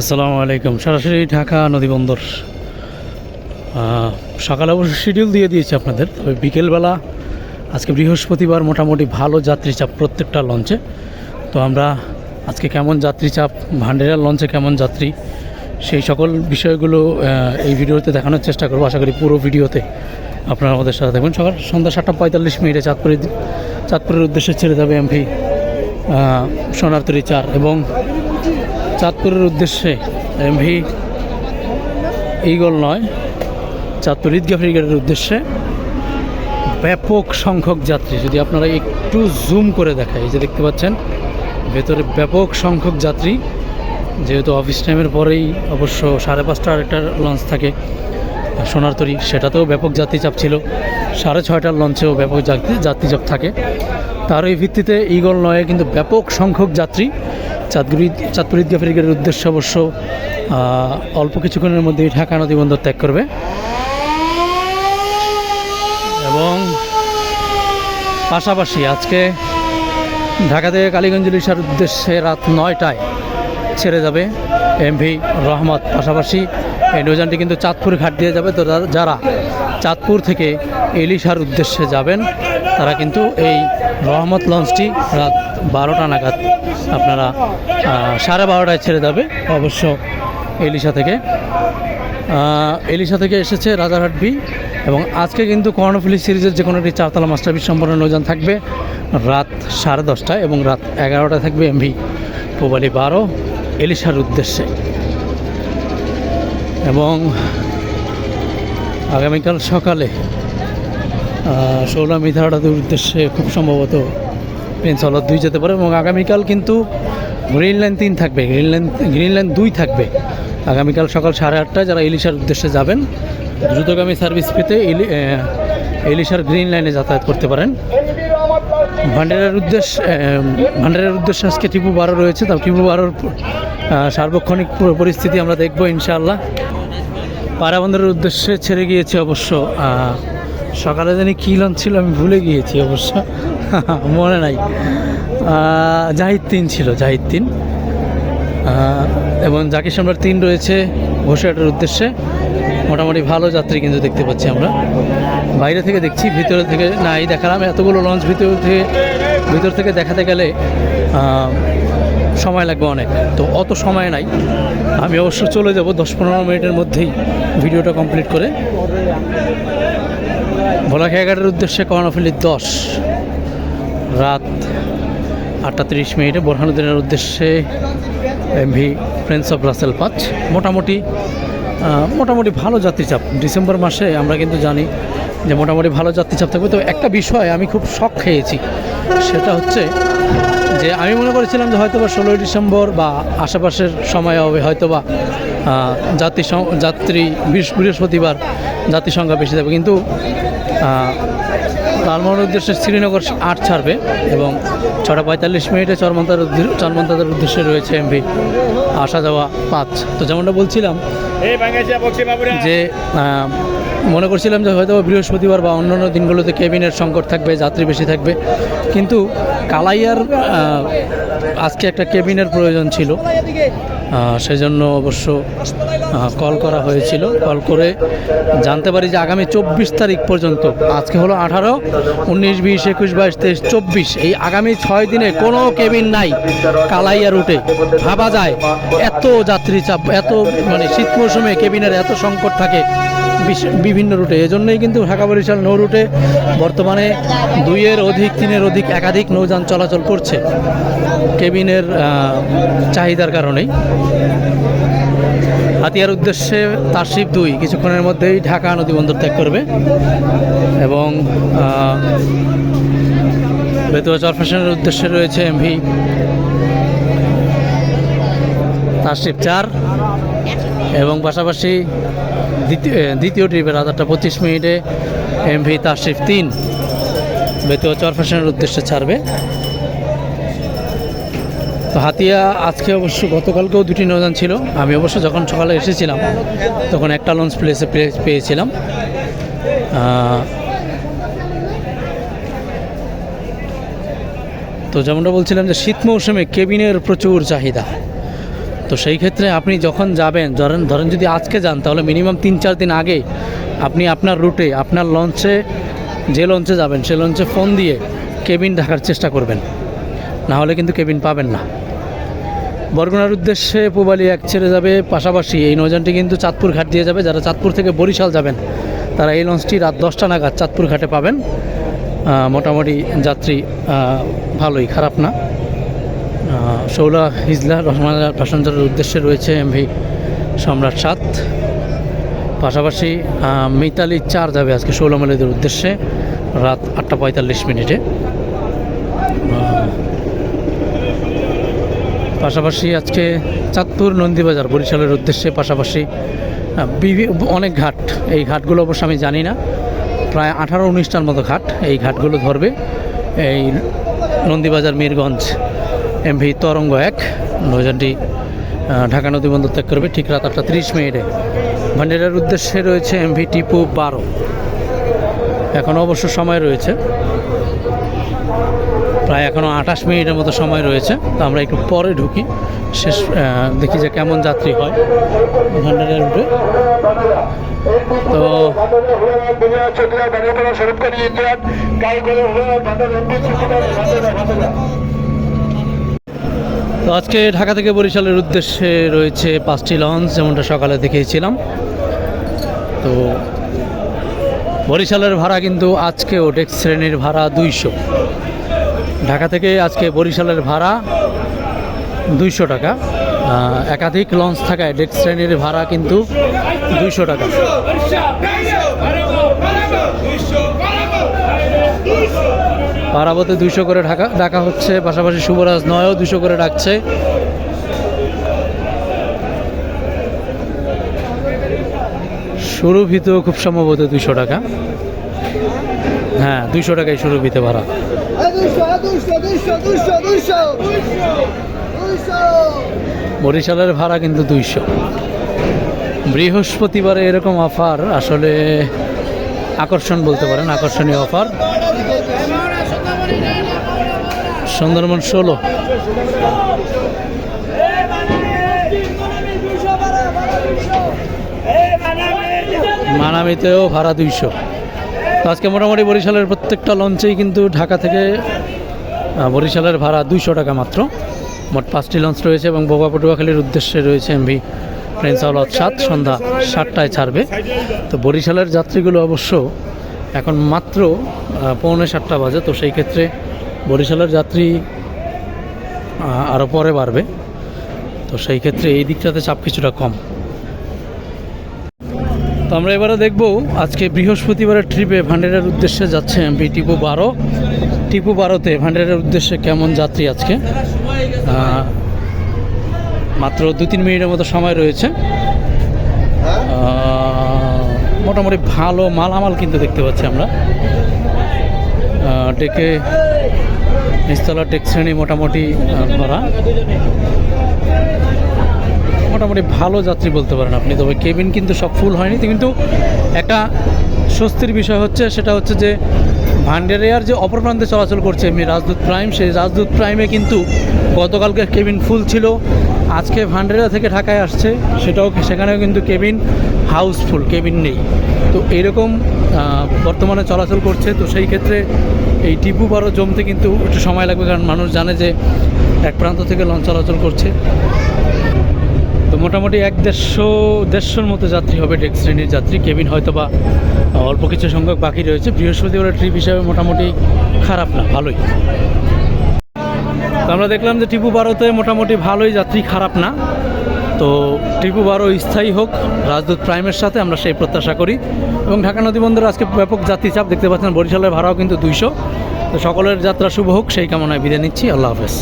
আসসালামু আলাইকুম। সরাসরি ঢাকা নদীবন্দর সকালে অবশ্য শিডিউল দিয়ে দিয়েছি আপনাদের। তবে বিকেলবেলা, আজকে বৃহস্পতিবার মোটামুটি ভালো যাত্রী চাপ প্রত্যেকটা লঞ্চে। তো আমরা আজকে কেমন যাত্রী চাপ ভান্ডেরার লঞ্চে কেমন যাত্রী, সেই সকল বিষয়গুলো এই ভিডিওতে দেখানোর চেষ্টা করব। আশা করি পুরো ভিডিওতে আপনারা আমাদের সাথে দেখবেন সকাল সন্ধ্যা সাতটা পঁয়তাল্লিশ মিনিটে চাঁদপুরে চাঁদপুরের উদ্দেশ্যে ছেড়ে যাবে এমভি সোনারতরি চার এবং চাঁদপুরের উদ্দেশ্যে এমভি ইগল নয়, চাঁদপুর ঈদগাহ ব্রিগেডের উদ্দেশ্যে ব্যাপক সংখ্যক যাত্রী। যদি আপনারা একটু জুম করে দেখায় এই যে দেখতে পাচ্ছেন, ভেতরে ব্যাপক সংখ্যক যাত্রী। যেহেতু অফিস টাইমের পরেই অবশ্য সাড়ে পাঁচটার একটা লঞ্চ থাকে সোনার তরী সেটাতেও ব্যাপক যাত্রী চাপ ছিল। সাড়ে ছয়টার লঞ্চেও ব্যাপক যাত্রী যাত্রী চাপ থাকে। তার এই ভিত্তিতে ইগল নয়ে কিন্তু ব্যাপক সংখ্যক যাত্রী চাঁদগুড়ি, চাঁদপুর ব্রিগেডের উদ্দেশ্যে অবশ্য অল্প কিছুক্ষণের মধ্যেই ঢাকা নদী বন্দর ত্যাগ করবে। এবং পাশাপাশি আজকে ঢাকা থেকে কালীগঞ্জ ইলিশার উদ্দেশ্যে রাত নয়টায় ছেড়ে যাবে এমভি রহমত। পাশাপাশি এই নৌযানটি কিন্তু চাঁদপুর ঘাট দিয়ে যাবে। তো যারা- চাঁদপুর থেকে ইলিশার উদ্দেশ্যে যাবেন, তারা কিন্তু এই রহমত লঞ্চটি রাত বারোটা নাগাদ আপনারা সাড়ে বারোটায় ছেড়ে যাবে অবশ্য এলিশা থেকে। এলিশা থেকে এসেছে রাজারহাট বি এবং আজকে কিন্তু কর্ণফুলি সিরিজের যে কোনো একটি চারতলা মাস্টার বি সম্পন্ন নৌযান থাকবে রাত সাড়ে দশটায় এবং রাত এগারোটায় থাকবে এমভি। পোবালি বারো, এলিশার উদ্দেশ্যে। এবং আগামীকাল সকালে মিথাড়াদের উদ্দেশ্যে খুব সম্ভবত প্রিন্স হলার দুই যেতে পারে এবং আগামীকাল কিন্তু গ্রিন লাইন তিন থাকবে। গ্রিন লাইন গ্রিন লাইন দুই থাকবে। আগামীকাল সকাল সাড়ে আটটায় যারা ইলিশার উদ্দেশ্যে যাবেন, দ্রুতগামী সার্ভিস পেতে ইলি ইলিশার গ্রিন লাইনে যাতায়াত করতে পারেন। ভান্ডারের উদ্দেশ্য ভান্ডারের উদ্দেশ্যে আজকে টিপু বারো রয়েছে। তার টিপু বারোর সার্বক্ষণিক পরিস্থিতি আমরা দেখব ইনশাআল্লাহ। পারাবন্দরের উদ্দেশ্যে ছেড়ে গিয়েছে অবশ্য সকালে জানি কী লঞ্চ ছিল আমি ভুলে গিয়েছি অবশ্য। মনে নাই। জাহিদ তিন ছিল জাহিদ তিন এবং জাকির সম্রাট তিন রয়েছে ঘোষাটার উদ্দেশ্যে। মোটামুটি ভালো যাত্রী কিন্তু দেখতে পাচ্ছি আমরা। বাইরে থেকে দেখছি, ভিতরে থেকে নাই দেখালাম। এতগুলো লঞ্চ ভিতর থেকে ভিতর থেকে দেখাতে গেলে সময় লাগবে অনেক। তো অত সময় নাই। আমি অবশ্য চলে যাব দশ পনেরো মিনিটের মধ্যেই ভিডিওটা কমপ্লিট করে। ভোলাখে এগারোর উদ্দেশ্যে কর্ণফুলি দশ, রাত আটটা তিরিশ মিনিটে বোরহানুদ্দিনের উদ্দেশ্যে এমভি প্রিন্স অফ রাসেল পাঁচ। মোটামুটি মোটামুটি ভালো যাত্রীচাপ। ডিসেম্বর মাসে আমরা কিন্তু জানি যে মোটামুটি ভালো যাত্রীচাপ থাকবে। তো একটা বিষয় আমি খুব শখ খেয়েছি, সেটা হচ্ছে যে আমি মনে করেছিলাম যে হয়তো বা ষোলোই ডিসেম্বর বা আশেপাশের সময় হবে হয়তো বা যাত্রী যাত্রী বৃহস্পতিবার যাত্রী সংখ্যা বেশি যাবে কিন্তু লালমোহনের উদ্দেশ্যে শ্রীনগর আট ছাড়বে এবং ছটা পঁয়তাল্লিশ মিনিটে চরমন্তার চরমন্তাদের উদ্দেশ্যে রয়েছে এমভি আসা যাওয়া পাঁচ। তো যেমনটা বলছিলাম যে মনে করছিলাম যে হয়তো বৃহস্পতিবার বা অন্যান্য দিনগুলোতে কেবিনের সংকট থাকবে যাত্রী বেশি থাকবে। কিন্তু কালাইয়ার আজকে একটা কেবিনের প্রয়োজন ছিল। সেজন্য অবশ্য কল করা হয়েছিল। কল করে জানতে পারি যে আগামী চব্বিশ তারিখ পর্যন্ত, আজকে হলো আঠারো, উনিশ, বিশ, একুশ, বাইশ, তেইশ, চব্বিশ, এই আগামী ছয় দিনে কোনো কেবিন নাই কালাইয়া রুটে। ভাবা যায়, এত যাত্রী চাপ এত মানে শীত মৌসুমে কেবিনের এত সংকট থাকে। বিভিন্ন রুটে। এজন্যই কিন্তু ঢাকা বরিশাল নৌ রুটে বর্তমানে দুইয়ের অধিক, তিনের অধিক, একাধিক নৌযান চলাচল করছে। কেবিনের চাহিদার কারণেই। হাতিয়ার উদ্দেশ্যে তারশিব দুই। কিছুক্ষণের মধ্যেই ঢাকা নদী বন্দর ত্যাগ করবে এবং বেতুয়া চরফ্যাশনের উদ্দেশ্যে রয়েছে এমভি। তারশিব চার এবং পাশাপাশি দ্বিতীয় দ্বিতীয় আটটা পঁচিশ মিনিটে এমভি তারশিফ তিন। বেতুয়া চরফ্যাশনের উদ্দেশ্যে ছাড়বে। তো হাতিয়া, আজকে অবশ্য গতকালকেও দুটি নৌযান ছিল। আমি অবশ্য যখন সকালে এসেছিলাম, তখন একটা লঞ্চ প্লেসে পেয়েছিলাম। তো যেমনটা বলছিলাম যে শীত মৌসুমে কেবিনের প্রচুর চাহিদা। তো সেই ক্ষেত্রে আপনি যখন যাবেন, ধরেন ধরেন যদি আজকে যান, তাহলে মিনিমাম তিন, চার দিন আগে আপনি আপনার রুটে আপনার লঞ্চে যে লঞ্চে যাবেন, সে লঞ্চে ফোন দিয়ে কেবিন রাখার চেষ্টা করবেন। না হলে কিন্তু কেবিন পাবেন না। বরগুনার উদ্দেশ্যে পুবালি এক ছেড়ে যাবে, পাশাপাশি এই নৌযানটি কিন্তু চাঁদপুর ঘাট দিয়ে যাবে। যারা চাঁদপুর থেকে বরিশাল যাবেন, তারা এই লঞ্চটি রাত দশটা নাগাদ চাঁদপুর ঘাটে পাবেন। মোটামুটি যাত্রী ভালোই, খারাপ না। শৌলা হিজলা রহমানের প্যাসেঞ্জারের উদ্দেশ্যে রয়েছে এমভি সম্রাট সাত। পাশাপাশি মিতালি চার যাবে আজকে শৌলা মালিদের উদ্দেশ্যে, রাত আটটা পঁয়তাল্লিশ মিনিটে। পাশাপাশি আজকে চাঁদপুর নন্দীবাজার বরিশালের উদ্দেশ্যে, পাশাপাশি অনেক ঘাট। এই ঘাটগুলো অবশ্য আমি জানি না। প্রায় আঠারো উনিশটার মতো ঘাট এই ঘাটগুলো ধরবে। এই নন্দীবাজার, মিরগঞ্জ। এমভি তরঙ্গ এক। নৌযানটি ঢাকা নদী বন্দর ত্যাগ করবে ঠিক রাত আটটা তিরিশ মিনিটে। ভান্ডারের উদ্দেশ্যে রয়েছে এমভি টিপু বারো। এখনও অবশ্য সময় রয়েছে। প্রায় এখনও আঠাশ মিনিটের মতো সময় রয়েছে। তো আমরা একটু পরে ঢুকি। শেষ দেখি যে কেমন যাত্রী হয় ভান্ডারের রুটে তো আজকে ঢাকা থেকে বরিশালের উদ্দেশ্যে রয়েছে পাঁচটি লঞ্চ, যেমনটা সকালে দেখেছিলাম তো বরিশালের ভাড়া কিন্তু আজকেও ডেক্স শ্রেণির ভাড়া দুইশো। ঢাকা থেকে আজকে বরিশালের ভাড়া দুইশো টাকা। একাধিক লঞ্চ থাকায় ডেক্স শ্রেণির ভাড়া কিন্তু দুইশো টাকা। পারাবতে দুইশো করে ঢাকা ডাকা হচ্ছে, পাশাপাশি শুভরাজ নয়ও দুশো করে ডাকছে। সুরভিতেও খুব সম্ভবত দুইশো টাকা। হ্যাঁ টাকায় ভাড়া। দুশো দুশো দুশো দুশো দুশো দুশো বরিশালের ভাড়া কিন্তু দুইশো। বৃহস্পতিবারে এরকম অফার, আসলে আকর্ষণ বলতে পারেন, আকর্ষণীয় অফার। সুন্দরবন ষোলো। মানামিতেও ভাড়া দুইশো। তো আজকে মোটামুটি বরিশালের প্রত্যেকটা লঞ্চেই কিন্তু ঢাকা থেকে বরিশালের ভাড়া দুইশো টাকা মাত্র। মোট পাঁচটি লঞ্চ রয়েছে এবং বোবা পটুয়াখালীর উদ্দেশ্যে রয়েছে এমভি প্রিন্স সাত, সন্ধ্যা সাতটায় ছাড়বে। তো বরিশালের যাত্রীগুলো অবশ্য এখন মাত্র পৌনে সাতটা বাজে, তো সেই ক্ষেত্রে বরিশালের যাত্রী আরও পরে বাড়বে। তো সেই ক্ষেত্রে এই দিকটাতে চাপ কিছুটা কম। তো আমরা এবারে দেখব, আজকে বৃহস্পতিবারের ট্রিপে ভান্ডারের উদ্দেশ্যে যাচ্ছে এমপি টিপু বারো। টিপু বারোতে ভান্ডারের উদ্দেশ্যে কেমন যাত্রী আজকে? মাত্র দু তিন মিনিটের মতো সময় রয়েছে। মোটামুটি ভালো মালামাল কিন্তু দেখতে পাচ্ছি আমরা। ডেকে নিস্তলা টেক শ্রেণি মোটামুটি ভরা। মোটামুটি ভালো যাত্রী বলতে পারেন আপনি, তবে কেবিন কিন্তু সব ফুল হয়নি। কিন্তু একটা স্বস্তির বিষয় হচ্ছে, সেটা হচ্ছে যে ভান্ডারিয়ার যে অপর প্রান্তে চলাচল করছে এমনি রাজদূত প্রাইম, সেই রাজদূত প্রাইমে কিন্তু গতকালকে কেবিন ফুল ছিল। আজকে ভান্ডারিয়া থেকে ঢাকায় আসছে সেটাও সেখানেও কিন্তু কেবিন হাউসফুল কেবিন নেই। তো এইরকম আহ, বর্তমানে চলাচল করছে তো সেই ক্ষেত্রে এই টিপু বারো জমতে কিন্তু একটু সময় লাগবে কারণ মানুষ জানে যে এক প্রান্ত থেকে লঞ্চ চলাচল করছে। তো মোটামুটি এক দেড়শো দেড়শোর মতো যাত্রী হবে ডেক শ্রেণির যাত্রী। কেবিন হয়তো বা অল্প কিছু সংখ্যক বাকি রয়েছে। বৃহস্পতিবার ট্রিপ হিসাবে মোটামুটি খারাপ না ভালোই। তো আমরা দেখলাম যে টিপু বারোতে মোটামুটি ভালোই যাত্রী, খারাপ না। তো টিপু বারো স্থায়ী হোক, রাজদূত প্রাইমের সাথে আমরা সেই প্রত্যাশা করি। এবং ঢাকা নদী বন্দরে আজকে ব্যাপক যাত্রী চাপ দেখতে পাচ্ছেন, বরিশালের ভাড়াও কিন্তু দুইশো। তো সকলের যাত্রা শুভ হোক, সেই কামনায় বিদায় নিচ্ছি। আল্লাহ হাফেজ।